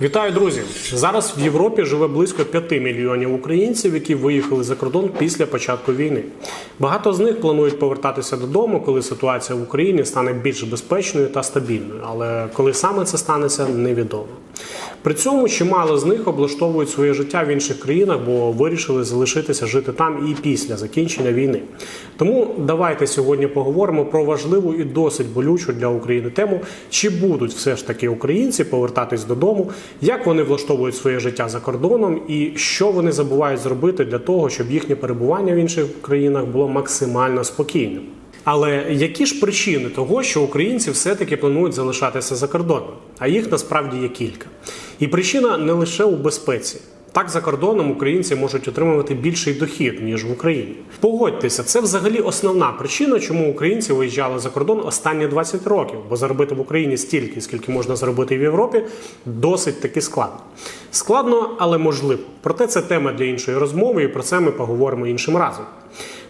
Вітаю, друзі! Зараз в Європі живе близько 5 мільйонів українців, які виїхали за кордон після початку війни. Багато з них планують повертатися додому, коли ситуація в Україні стане більш безпечною та стабільною. Але коли саме це станеться, невідомо. При цьому чимало з них облаштовують своє життя в інших країнах, бо вирішили залишитися жити там і після закінчення війни. Тому давайте сьогодні поговоримо про важливу і досить болючу для України тему, чи будуть все ж таки українці повертатись додому, як вони влаштовують своє життя за кордоном, і що вони забувають зробити для того, щоб їхнє перебування в інших країнах було максимально спокійним. Але які ж причини того, що українці все-таки планують залишатися за кордоном? А їх насправді є кілька. І причина не лише у безпеці. Так, за кордоном українці можуть отримувати більший дохід ніж в Україні. Погодьтеся, це взагалі основна причина, чому українці виїжджали за кордон останні 20 років, бо заробити в Україні стільки, скільки можна заробити в Європі, досить таки складно. Складно, але можливо. Проте це тема для іншої розмови, і про це ми поговоримо іншим разом.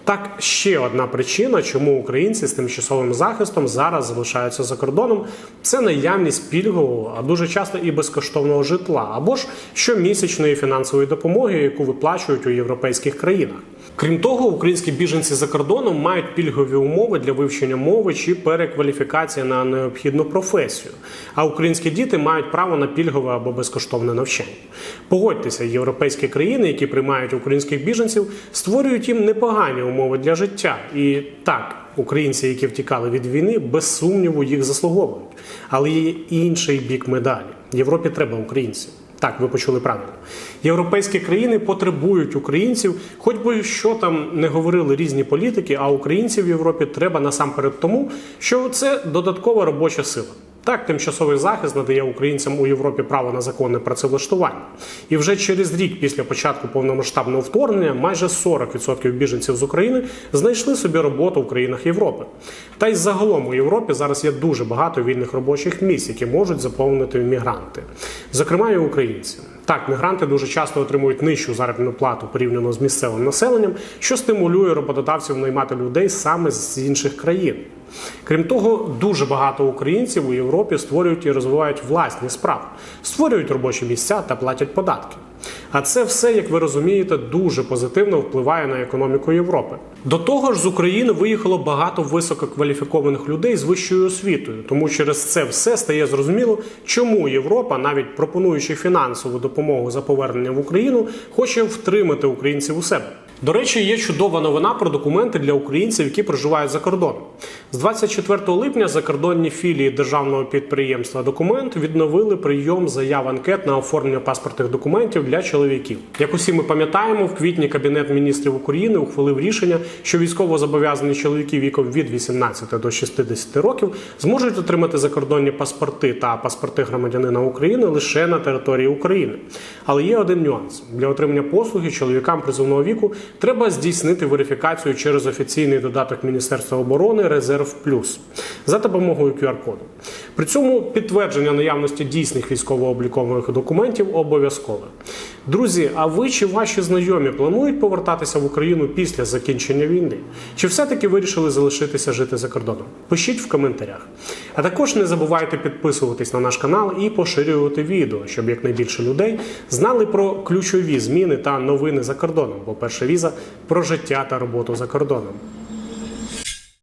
Так, ще одна причина, чому українці з тимчасовим захистом зараз залишаються за кордоном, це наявність пільгового, а дуже часто і безкоштовного житла, або ж щомісячної фінансової допомоги, яку виплачують у європейських країнах. Крім того, українські біженці за кордоном мають пільгові умови для вивчення мови чи перекваліфікації на необхідну професію. А українські діти мають право на пільгове або безкоштовне навчання. Погодьтеся, європейські країни, які приймають українських біженців, створюють їм непогані умови для життя. І так, українці, які втікали від війни, без сумніву їх заслуговують. Але є інший бік медалі. Європі треба українців. Так, ви почули правильно. Європейські країни потребують українців, хоч би що там не говорили різні політики, а українців в Європі треба насамперед тому, що це додаткова робоча сила. Так, тимчасовий захист надає українцям у Європі право на законне працевлаштування. І вже через рік після початку повномасштабного вторгнення майже 40% біженців з України знайшли собі роботу в країнах Європи. Та й загалом у Європі зараз є дуже багато вільних робочих місць, які можуть заповнити мігранти, зокрема і українці. Так, мігранти дуже часто отримують нижчу заробітну плату порівняно з місцевим населенням, що стимулює роботодавців наймати людей саме з інших країн. Крім того, дуже багато українців у Європі створюють і розвивають власні справи, створюють робочі місця та платять податки. А це все, як ви розумієте, дуже позитивно впливає на економіку Європи. До того ж, з України виїхало багато висококваліфікованих людей з вищою освітою, тому через це все стає зрозуміло, чому Європа, навіть пропонуючи фінансову допомогу за повернення в Україну, хоче втримати українців у себе. До речі, є чудова новина про документи для українців, які проживають за кордоном. З 24 липня закордонні філії державного підприємства Документ відновили прийом заяв анкет на оформлення паспортних документів для чоловіків. Як усі ми пам'ятаємо, в квітні Кабінет міністрів України ухвалив рішення, що військово-зобов'язані чоловіки віком від 18 до 60 років зможуть отримати закордонні паспорти та паспорти громадянина України лише на території України. Але є один нюанс: для отримання послуги чоловікам призовного віку треба здійснити верифікацію через офіційний додаток Міністерства оборони Резерв Плюс за допомогою QR-коду. При цьому підтвердження наявності дійсних військово-облікових документів обов'язкове. Друзі, а ви чи ваші знайомі планують повертатися в Україну після закінчення війни? Чи все-таки вирішили залишитися жити за кордоном? Пишіть в коментарях. А також не забувайте підписуватись на наш канал і поширювати відео, щоб якнайбільше людей знали про ключові зміни та новини за кордоном. Бо перша віза про життя та роботу за кордоном.